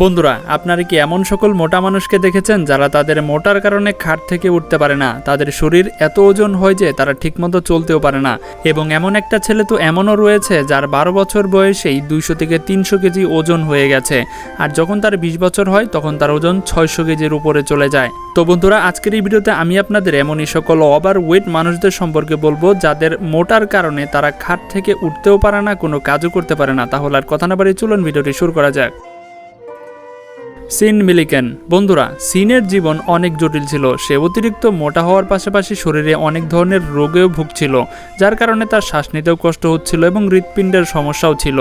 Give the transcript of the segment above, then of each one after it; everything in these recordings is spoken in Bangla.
বন্ধুরা, আপনারা কি এমন সকল মোটা মানুষকে দেখেছেন যারা তাদের মোটার কারণে খাট থেকে উঠতে পারে না? তাদের শরীর এত ওজন হয় যে তারা ঠিকমতো চলতেও পারে না। এবং এমন একটা ছেলে তো এমনও রয়েছে যার বারো বছর বয়সেই দুইশো থেকে তিনশো কেজি ওজন হয়ে গেছে। আর যখন তার বিশ বছর হয়, তখন তার ওজন ছয়শো কেজির উপরে চলে যায়। তো বন্ধুরা, আজকের এই ভিডিওতে আমি আপনাদের এমনই সকল ওভার ওয়েট মানুষদের সম্পর্কে বলব যাদের মোটার কারণে তারা খাট থেকে উঠতেও পারে না, কোনো কাজও করতে পারে না। তাহলে আর কথা না বাড়ি চলুন, ভিডিওটি শুরু করা যাক। Sean Milliken. বন্ধুরা, সিনের জীবন অনেক জটিল ছিল। সে অতিরিক্ত মোটা হওয়ার পাশাপাশি শরীরে অনেক ধরনের রোগেও ভুগছিল, যার কারণে তার শ্বাস নিতেও কষ্ট হচ্ছিল এবং হৃৎপিণ্ডের সমস্যাও ছিল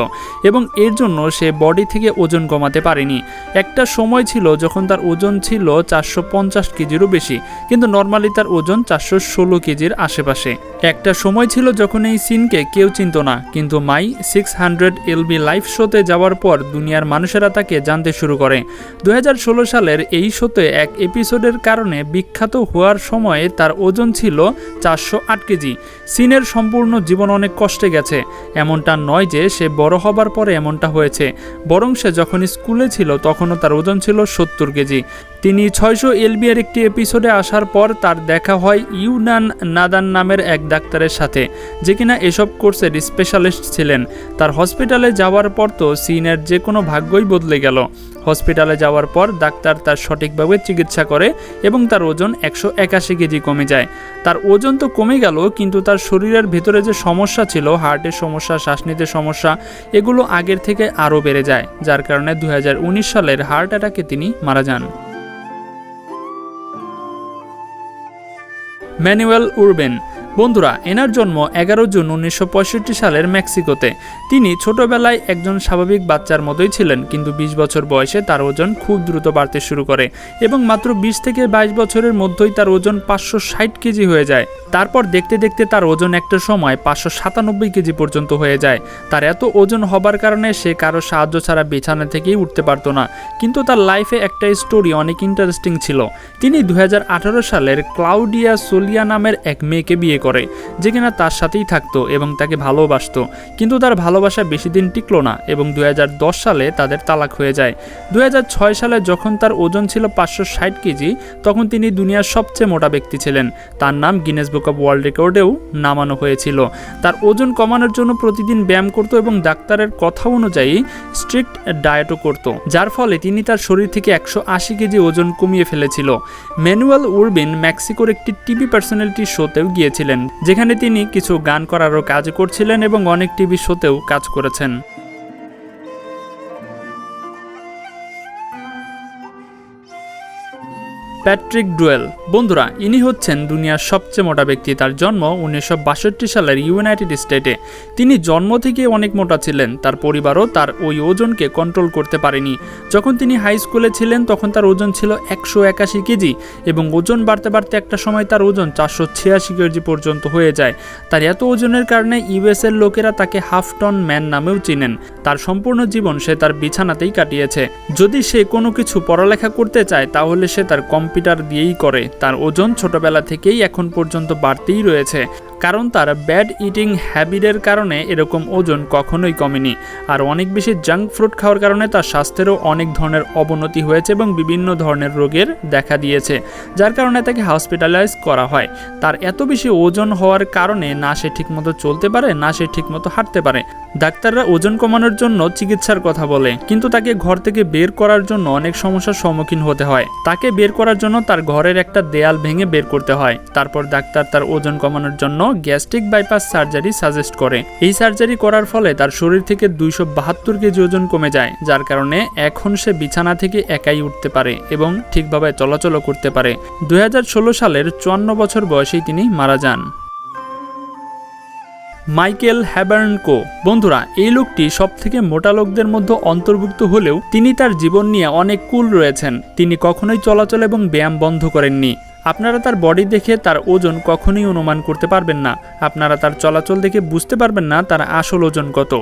এবং এর জন্য সে বডি থেকে ওজন কমাতে পারেনি। একটা সময় ছিল যখন তার ওজন ছিল চারশো পঞ্চাশ কেজিরও বেশি, কিন্তু নর্মালি তার ওজন চারশো ষোলো কেজির আশেপাশে। একটা সময় ছিল যখন এই সিনকে কেউ চিনত না, কিন্তু my six hundred LB life শোতে যাওয়ার পর দুনিয়ার মানুষেরা তাকে জানতে শুরু করে। দুই হাজার ষোলো সালের এই শোতে এক এপিসোডের কারণে বিখ্যাত হওয়ার সময়ে তার ওজন ছিল চারশো আট কেজি। সিনের সম্পূর্ণ জীবন অনেক কষ্টে গেছে। এমনটা নয় যে সে বড় হবার পরে এমনটা হয়েছে। বরং সে যখন স্কুলে ছিল তখনও তার ওজন ছিল সত্তর কেজি। তিনি ছয়শো এলবিএর একটি এপিসোডে আসার পর তার দেখা হয় ইউনান নাদান নামের এক ডাক্তারের সাথে, যে কিনা এসব কোর্সের স্পেশালিস্ট ছিলেন। তার হসপিটালে যাওয়ার পর তো সিনের যে কোনো ভাগ্যই বদলে গেল। হসপিটালে যাওয়ার পর ডাক্তার তার সঠিকভাবে চিকিৎসা করে এবং তার ওজন একশো একাশি কেজি কমে যায়। তার ওজন তো কমে গেল, কিন্তু তার শরীরের ভেতরে যে সমস্যা ছিল হার্টের সমস্যা শ্বাস নিতে সমস্যা, এগুলো আগের থেকে আরও বেড়ে যায়, যার কারণে দু হাজার উনিশ সালের হার্ট অ্যাটাকে তিনি মারা যান। ম্যানুয়েল উরবেন বন্ধুরা, এনার জন্ম এগারো জুন উনিশশো পঁয়ষট্টি সালের মেক্সিকোতে। তিনি ছোটবেলায় একজন স্বাভাবিক বাচ্চার মতোই ছিলেন, কিন্তু ২০ বছর বয়সে তার ওজন খুব দ্রুত বাড়তে শুরু করে এবং মাত্র ২০ থেকে বাইশ বছরের মধ্যেই তার ওজন পাঁচশো ষাট কেজি হয়ে যায়। তারপর দেখতে দেখতে তার ওজন একটা সময় পাঁচশো সাতানব্বই কেজি পর্যন্ত হয়ে যায়। তার এত ওজন হবার কারণে সে কারও সাহায্য ছাড়া বিছানা থেকেই উঠতে পারতো না, কিন্তু তার লাইফে একটা স্টোরি অনেক ইন্টারেস্টিং ছিল। তিনি দু হাজার আঠারো সালের ক্লাউডিয়া সোলিয়া নামের এক মেয়েকে বিয়ে করে, যে কিনা তার সাথেই থাকতো এবং তাকে ভালোবাসতো। কিন্তু তার ভালোবাসা বেশি দিন টিকলো না এবং দুই হাজার দশ সালে তাদের তালাক হয়ে যায়। দুই হাজার ছয় সালে যখন তার ওজন ছিল পাঁচশো ষাট কেজি, তখন তিনি দুনিয়ার সবচেয়ে মোটা ব্যক্তি ছিলেন। তার নাম গিনেস বুক অব ওয়ার্ল্ড রেকর্ডেও নামানো হয়েছিল। তার ওজন কমানোর জন্য প্রতিদিন ব্যায়াম করতো এবং ডাক্তারের কথা অনুযায়ী স্ট্রিক্ট ডায়েটও করত, যার ফলে তিনি তার শরীর থেকে একশো আশি কেজি ওজন কমিয়ে ফেলেছিল। ম্যানুয়াল উর্বিন মেক্সিকোর একটি টিভি পার্সোনালিটি শোতেও গিয়েছিলেন। যেখানে তিনি কিছু গান করারও কাজ করছিলেন এবং অনেক টিভি শোতেও কাজ করেছেন। Patrick Deuel. বন্ধুরা, ইনি হচ্ছেন দুনিয়ার সবচেয়ে মোটা ব্যক্তি। তার জন্ম উনিশশো বাষট্টি সালের ইউনাইটেড স্টেটে। তিনি জন্ম থেকে অনেক মোটা ছিলেন। তার পরিবারও তার ওই ওজনকে কন্ট্রোল করতে পারেনি। যখন তিনি হাই স্কুলে ছিলেন, তখন তার ওজন ছিল একশো একাশি কেজি এবং ওজন বাড়তে বাড়তে একটা সময় তার ওজন চারশো ছিয়াশি কেজি পর্যন্ত হয়ে যায়। তার এত ওজনের কারণে ইউএসের লোকেরা তাকে হাফ টন ম্যান নামেও চিনেন। তার সম্পূর্ণ জীবন সে তার বিছানাতেই কাটিয়েছে। যদি সে কোনো কিছু পড়ালেখা করতে চায়, তাহলে সে তার কম্পিউটার দিয়েই করে। তার ওজন ছোটবেলা থেকেই এখন পর্যন্ত বাড়তেই রয়েছে। কারণ তার ব্যাড ইটিং হ্যাবিটের কারণে এরকম ওজন কখনোই কমেনি। আর অনেক বেশি জাঙ্ক ফ্রুট খাওয়ার কারণে তার স্বাস্থ্যেরও অনেক ধরনের অবনতি হয়েছে এবং বিভিন্ন ধরনের রোগের দেখা দিয়েছে, যার কারণে তাকে হসপিটালাইজ করা হয়। তার এত বেশি ওজন হওয়ার কারণে না সে ঠিকমতো চলতে পারে, না সে ঠিকমতো হাঁটতে পারে। ডাক্তাররা ওজন কমানোর জন্য চিকিৎসার কথা বলে, কিন্তু তাকে ঘর থেকে বের করার জন্য অনেক সমস্যার সম্মুখীন হতে হয়। তাকে বের করার জন্য তার ঘরের একটা দেয়াল ভেঙে বের করতে হয়। তারপর ডাক্তার তার ওজন কমানোর জন্য গ্যাস্ট্রিক বাইপাস সার্জারি সাজেস্ট করে। এই সার্জারি করার ফলে তার শরীর থেকে দুইশো বাহাত্তর কেজি ওজন কমে যায়, যার কারণে এখন সে বিছানা থেকে একাই উঠতে পারে এবং ঠিকভাবে চলাচলও করতে পারে। দু হাজার ষোলো সালের চুয়ান্ন বছর বয়সেই তিনি মারা যান। মাইকেল হ্যাবার্নকো, বন্ধুরা, এই লোকটি সব থেকে মোটা লোকদের মধ্যে অন্তর্ভুক্ত হলেও তিনি তার জীবন নিয়ে অনেক কুল রয়েছেন। তিনি কখনোই চলাচল এবং ব্যায়াম বন্ধ করেননি। আপনারা তার বডি দেখে তার ওজন কখনোই অনুমান করতে পারবেন না। আপনারা তার চলাচল দেখে বুঝতে পারবেন না তার আসল ওজন কত।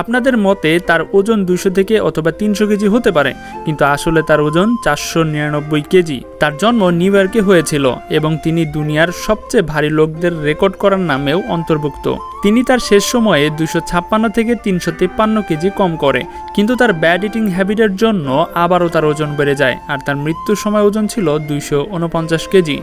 আপনাদের মতে তার ওজন দুশো থেকে অথবা তিনশো কেজি হতে পারে, কিন্তু আসলে তার ওজন চারশো নিরানব্বই কেজি। তার জন্ম নিউ ইয়র্কে হয়েছিল এবং তিনি দুনিয়ার সবচেয়ে ভারী লোকদের রেকর্ড করার নামেও অন্তর্ভুক্ত। তিনি তার শেষ সময়ে দুশো ছাপ্পান্ন থেকে তিনশো তিপ্পান্ন কেজি কম করে, কিন্তু তার ব্যাড ইটিং হ্যাবিটের জন্য আবারও তার ওজন বেড়ে যায়, আর তার মৃত্যুর সময় ওজন ছিল দুইশো উনপঞ্চাশ কেজি।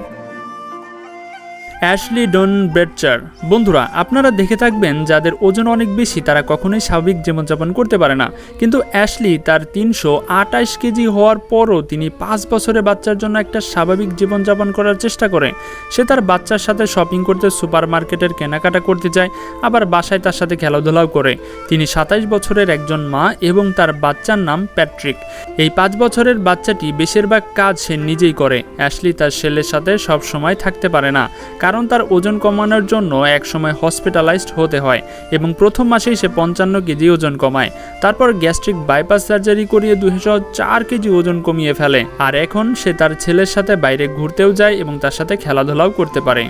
অ্যাশলি ডন ব্রেডচার। বন্ধুরা, আপনারা দেখে থাকবেন যাদের ওজন অনেক বেশি, তারা কখনোই স্বাভাবিক জীবনযাপন করতে পারে না। কিন্তু অ্যাশলি তার তিনশো আটাইশ কেজি হওয়ার পরও তিনি পাঁচ বছরের বাচ্চার জন্য একটা স্বাভাবিক জীবনযাপন করার চেষ্টা করে। সে তার বাচ্চার সাথে শপিং করতে সুপার মার্কেটের কেনাকাটা করতে যায়, আবার বাসায় তার সাথে খেলাধুলাও করে। তিনি সাতাইশ বছরের একজন মা এবং তার বাচ্চার নাম প্যাট্রিক। এই পাঁচ বছরের বাচ্চাটি বেশিরভাগ কাজ সে নিজেই করে। অ্যাশলি তার ছেলের সাথে সব সময় থাকতে পারে না, কারণ তার ওজন কমানোর জন্য একসময় হসপিটালাইজড হতে হয় এবং প্রথম মাসেই সে পঞ্চান্ন কেজি ওজন কমায়। তারপর গ্যাস্ট্রিক বাইপাস সার্জারি করিয়ে দুশো চার কেজি ওজন কমিয়ে ফেলে। আর এখন সে তার ছেলের সাথে বাইরে ঘুরতেও যায় এবং তার সাথে খেলাধুলাও করতে পারে।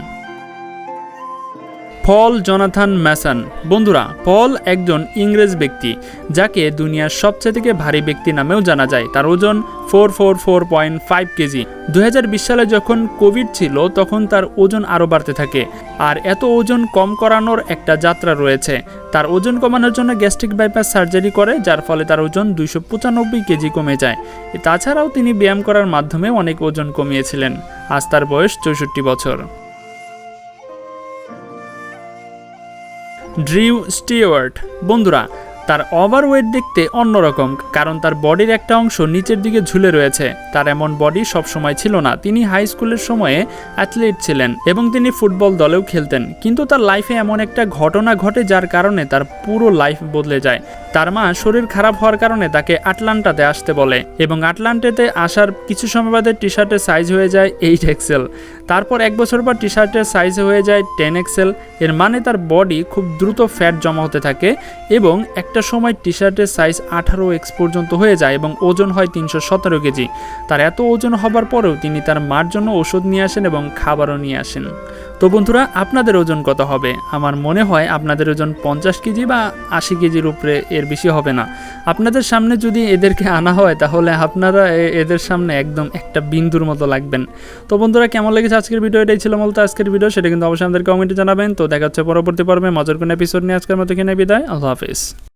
Paul Jonathan Mason. বন্ধুরা, পল একজন ইংরেজ ব্যক্তি, যাকে দুনিয়ার সবচেয়ে থেকে ভারী ব্যক্তি নামেও জানা যায়। তার ওজন four four four point five KG দুই হাজার বিশ সালে যখন কোভিড ছিল, তখন তার ওজন আরও বাড়তে থাকে। আর এত ওজন কম করানোর একটা যাত্রা রয়েছে। তার ওজন কমানোর জন্য গ্যাস্ট্রিক বাইপাস সার্জারি করে, যার ফলে তার ওজন দুইশো পঁচানব্বই কেজি কমে যায়। তাছাড়াও তিনি ব্যায়াম করার মাধ্যমে অনেক ওজন কমিয়েছিলেন। আজ তার বয়স চৌষট্টি বছর। Drew Stewart. বন্ধুরা তার ওভারওয়েট দেখতে অন্যরকম, কারণ তার বডির একটা অংশ নিচের দিকে ঝুলে রয়েছে। তার এমন বডি সবসময় ছিল না। তিনি হাই স্কুলের সময়ে অ্যাথলিট ছিলেন এবং তিনি ফুটবল দলেও খেলতেন। কিন্তু তার লাইফে এমন একটা ঘটনা ঘটে যার কারণে তার পুরো লাইফ বদলে যায়। তার মা শরীর খারাপ হওয়ার কারণে তাকে আটলান্টাতে আসতে বলে এবং আটলান্টাতে আসার কিছু সময় বাদে টি শার্টের সাইজ হয়ে যায় এইট এক্সেল তারপর এক বছর পর টি শার্টের সাইজ হয়ে যায় টেন এক্সেল এর মানে তার বডি খুব দ্রুত ফ্যাট জমা হতে থাকে এবং একটা সময় টি শার্টের সাইজ আঠারো এক্স পর্যন্ত হয়ে যায় এবং ওজন হয় তিনশো সতেরো কেজি। তার এত ওজন হবার পরেও তিনি তার মার জন্য ওষুধ নিয়ে আসেন এবং খাবারও নিয়ে আসেন। তো বন্ধুরা, আপনাদের ওজন কত হবে? আমার মনে হয় আপনাদের ওজন পঞ্চাশ কেজি বা আশি কেজির উপরে এর বেশি হবে না। আপনাদের সামনে যদি এদেরকে আনা হয়, তাহলে আপনারা এদের সামনে একদম একটা বিন্দুর মতো লাগবেন। তো বন্ধুরা, কেমন লেগেছে আজকের ভিডিও এটাই ছিল মূলত আজকের ভিডিও। সেটা কিন্তু অবশ্যই আমাদের কমেন্টে জানাবেন। তো দেখা হচ্ছে পরবর্তী পর্বে। মজার কোন এপিসোড নিয়ে আজকের মতো কিনে বিদায়। আল্লাহ হাফিজ।